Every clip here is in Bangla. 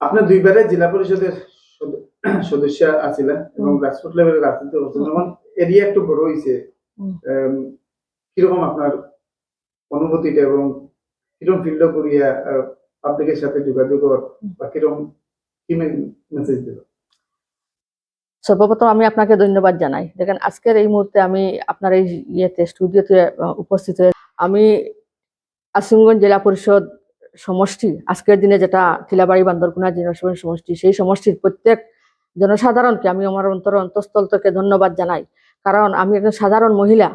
আপনি দুইবারে জেলা পরিষদের সদ- সদস্য আছিলেন এবং। গ্রাসরুট লেভেলে রাজনীতি করছেন যখন এরিয়া একটু বড় হয়েছে। কীরকম আপনার অনুভূতিটা এবং কীরকম ফিল্ড করিয়া পাবলিকের সাথে যোগাযোগ বা কীরকম কি মেসেজ দিল সর্বপ্রথম আমি আপনাকে ধন্যবাদ জানাই দেখেন আজকের এই মুহূর্তে আমি আপনার এই ইয়েতে স্টুডিওতে উপস্থিত হয়ে আমি আসিমগঞ্জ জেলা পরিষদ সমষ্টি, আজকের দিনে যেটা টিলাবাড়ি, বান্দরকুনা জনসভা সমষ্টি, সেই সমষ্টির প্রত্যেক জনসাধারণকে আমি আমার অন্তর অন্তঃস্থল থেকে ধন্যবাদ জানাই। কারণ আমি একজন সাধারণ মহিলা,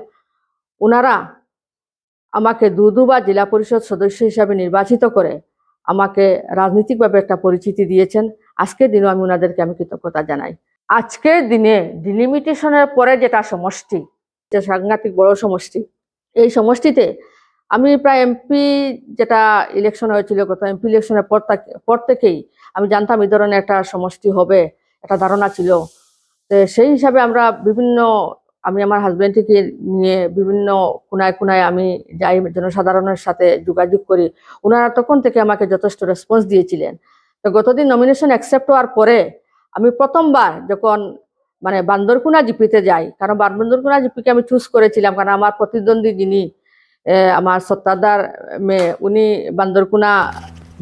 ওনারা আমাকে দু দুবার জেলা পরিষদ সদস্য হিসাবে নির্বাচিত করে আমাকে রাজনৈতিকভাবে একটা পরিচিতি দিয়েছেন। আজকের দিনেও আমি ওনাদেরকে আমি কৃতজ্ঞতা জানাই। আজকের দিনে ডিলিমিটেশনের পরে যেটা সমষ্টি যে সাংঘাতিক বড় সমষ্টি, এই সমষ্টিতে আমি প্রায় এমপি যেটা ইলেকশন হয়েছিল, গত এমপি ইলেকশনের পর পর থেকেই আমি জানতাম এই ধরনের একটা সমষ্টি হবে, একটা ধারণা ছিল। তো সেই হিসাবে আমরা বিভিন্ন, আমি আমার হাজবেন্ডকে নিয়ে বিভিন্ন কোনায় কোনায় আমি যাই জনসাধারণের সাথে যোগাযোগ করি। ওনারা তখন থেকে আমাকে যথেষ্ট রেসপন্স দিয়েছিলেন। তো গতদিন নমিনেশন অ্যাকসেপ্ট হওয়ার পরে আমি প্রথমবার যখন মানে বান্দরকুনা জিপিতে যাই, কারণ বান্দরকুনা জিপিকে আমি চুজ করেছিলাম, কারণ আমার প্রতিদ্বন্দ্বী যিনি আমার সত্তাদার মেয়ে, উনি বান্দরকুনা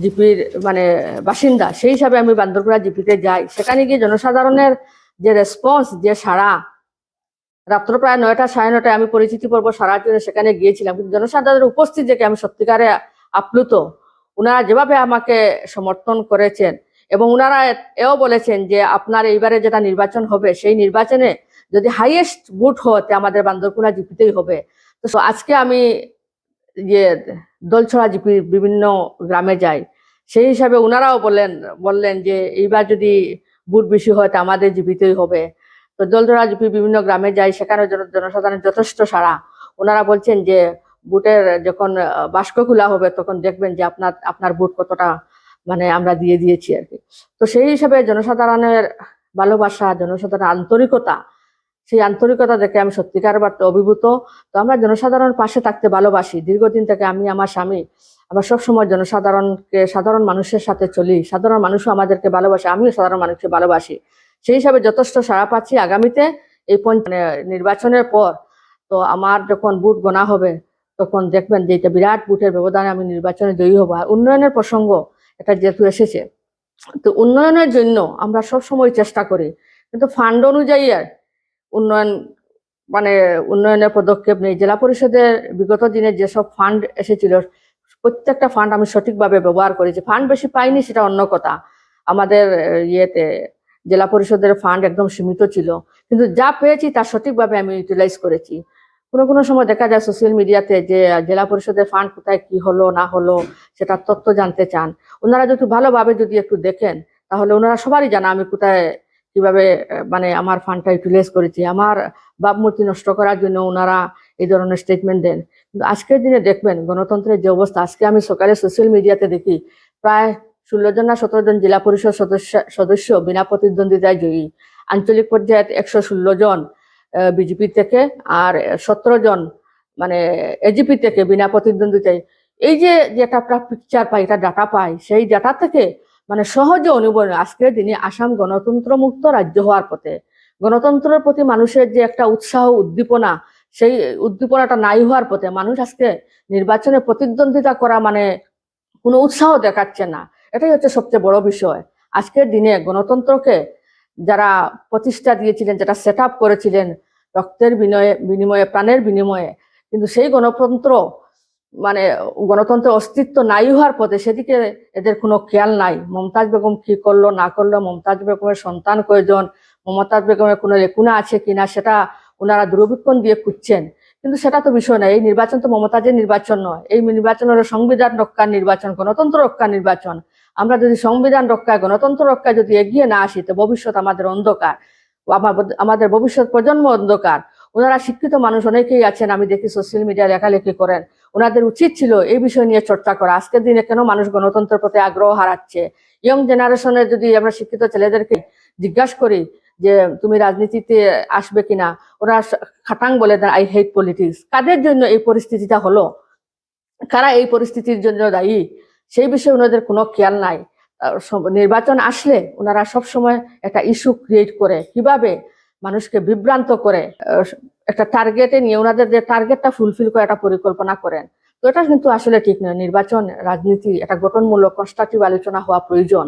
জিপির মানে বাসিন্দা। সেই হিসাবে আমি বান্দরকুনা জিপিতে যাই। সেখানে গিয়ে জনসাধারণের যে রেসপন্স যে সাড়া, রাত্র প্রায় নয়টা, সাড়ে নটায় আমি পরিচিতি পর্ব সারার জন্য সেখানে গিয়েছিলাম। কিন্তু জনসাধারণের উপস্থিত দেখে আমি সত্যিকারে আপ্লুত ওনারা যেভাবে আমাকে সমর্থন করেছেন এবং ওনারা এও বলেছেন যে, আপনার এইবারে যেটা নির্বাচন হবে, সেই নির্বাচনে যদি হাইয়েস্ট ভোট হতে আমাদের বান্দরকুনা জিপিতেই হবে। তো আজকে আমি ইয়ে দলছড়া জিপি বিভিন্ন গ্রামে যাই। সেই হিসাবে ওনারাও বললেন বললেন যে এইবার যদি বুট বেশি হয় তা আমাদের জিপিতেই হবে। তো দলছড়া জিপি বিভিন্ন গ্রামে যাই সেখানে জন- জনসাধারণের যথেষ্ট সাড়া। ওনারা বলছেন যে বুটের যখন বাস্ক খোলা হবে তখন দেখবেন যে আপনার আপনার বুট কতটা মানে আমরা দিয়ে দিয়েছি আর কি। তো সেই হিসাবে জনসাধারণের ভালোবাসা, জনসাধারণের আন্তরিকতা সেই আন্তরিকতা দেখে আমি সত্যিকার বার্তা অভিভূত। তো আমরা জনসাধারণ পাশে থাকতে ভালোবাসি। দীর্ঘদিন থেকে আমি, আমার স্বামী, আমরা সবসময় জনসাধারণকে, সাধারণ মানুষের সাথে চলি। সাধারণ মানুষও আমাদেরকে ভালোবাসে, আমিও সাধারণ মানুষকে ভালোবাসি। সেই হিসাবে যথেষ্ট সাড়া পাচ্ছি আগামীতে এই মানে নির্বাচনের পর। তো আমার যখন বুট গোনা হবে, তখন দেখবেন যে এটা বিরাট বুটের ব্যবধানে আমি নির্বাচনে জয়ী হব। আর উন্নয়নের প্রসঙ্গ এটা যেহেতু এসেছে, তো উন্নয়নের জন্য আমরা সব সময় চেষ্টা করি। কিন্তু ফান্ড অনুযায়ী আর উন্নয়ন মানে উন্নয়নের পদক্ষেপ নেই। জেলা পরিষদের বিগত দিনে যেসব ফান্ড এসেছিল, প্রত্যেকটা ফান্ড আমি সঠিকভাবে ব্যবহার করেছি। ফান্ড বেশি পাইনি সেটা অন্য কথা। আমাদের ইয়েতে জেলা পরিষদের ফান্ড একদম সীমিত ছিল। কিন্তু যা পেয়েছি তা সঠিকভাবে আমি ইউটিলাইজ করেছি। কোনো কোনো সময় দেখা যায় সোশ্যাল মিডিয়াতে যে, জেলা পরিষদের ফান্ড কোথায় কি হলো, না হলো, সেটার তথ্য জানতে চান। ওনারা যদি ভালোভাবে যদি একটু দেখেন, তাহলে ওনারা সবারই জানা আমি কোথায় কীভাবে মানে আমার ফান্ডটা ইউটিলাইজ করেছি, আমার ভাবমূর্তি নষ্ট করার জন্য ওনারা এই ধরনের স্টেটমেন্ট দেন। কিন্তু আজকের দিনে দেখবেন গণতন্ত্রের যে অবস্থা, আজকে আমি সকালে সোশ্যাল মিডিয়াতে দেখি, প্রায় ষোলো জন না সতেরো জন জেলা পরিষদ সদস্য সদস্য বিনা প্রতিদ্বন্দ্বিতায় জয়ী। আঞ্চলিক পর্যায়ে একশো ষোলো জন বিজেপি থেকে আর সতেরো জন মানে এজিপি থেকে বিনা প্রতিদ্বন্দ্বিতায়। এই যে যেটা পিকচার পাই এটা ডাটা পাই, সেই ডাটা থেকে মানে সহজে অনুভব আজকের দিনে আসাম গণতন্ত্র মুক্ত রাজ্য হওয়ার পথে। গণতন্ত্রের প্রতি মানুষের যে একটা উৎসাহ, উদ্দীপনা, সেই উদ্দীপনাটা নাই হওয়ার পথে মানুষ আজকে নির্বাচনে প্রতিদ্বন্দ্বিতা করা মানে কোনো উৎসাহ দেখাচ্ছে না। এটাই হচ্ছে সবচেয়ে বড় বিষয়। আজকের দিনে গণতন্ত্রকে যারা প্রতিষ্ঠা দিয়েছিলেন, যেটা সেট করেছিলেন, রক্তের বিনয়ে, বিনিময়ে, প্রাণের বিনিময়ে, কিন্তু সেই গণতন্ত্র মানে গণতন্ত্রের অস্তিত্ব নাই হওয়ার পথে সেদিকে এদের কোনো খেয়াল নাই। মমতাজ বেগম কি করল, না করল, মমতাজ বেগমের সন্তান কয়জন, মমতাজ বেগমের কোনো লেকুনা আছে কিনা সেটা ওনারা দূরবীক্ষণ দিয়ে খুঁজছেন। কিন্তু সেটা তো বিষয় নয়, এই নির্বাচন তো মমতাজের নির্বাচন নয়। এই নির্বাচন হলো সংবিধান রক্ষার নির্বাচন, গণতন্ত্র রক্ষার নির্বাচন। আমরা যদি সংবিধান রক্ষায়, গণতন্ত্র রক্ষায় যদি এগিয়ে না আসি, তো ভবিষ্যৎ আমাদের অন্ধকার। আমাদের ভবিষ্যৎ প্রজন্ম অন্ধকার। ওনারা শিক্ষিত মানুষ, অনেকেই আছেন, আমি দেখি সোশ্যাল মিডিয়া লেখালেখি করেন। ওনাদের উচিত ছিল এই বিষয় নিয়ে চর্চা করা। আজকের দিনে কেন মানুষ গণতন্ত্রের প্রতি আগ্রহ হারাচ্ছে? ইয়ং জেনারেশনের যদি আমরা শিক্ষিত ছেলেদেরকে জিজ্ঞাসা করি যে, তুমি রাজনীতিতে আসবে কিনা? ওরা খাটাং বলে দেন আই হেট পলিটিক্স কাদের জন্য এই পরিস্থিতিটা হলো? কারা এই পরিস্থিতির জন্য দায়ী? সেই বিষয়ে ওনাদের কোনো খেয়াল নাই। নির্বাচন আসলে ওনারা সবসময় একটা ইস্যু ক্রিয়েট করে। কীভাবে? মানুষকে বিভ্রান্ত করে। একটা টার্গেটে নিয়ে ওনাদের যে টার্গেটটা ফুলফিল করে একটা পরিকল্পনা করেন। তো এটা কিন্তু আসলে ঠিক নয়। নির্বাচন, রাজনীতি, একটা গঠনমূলক কনস্ট্রাকটিভ আলোচনা হওয়া প্রয়োজন।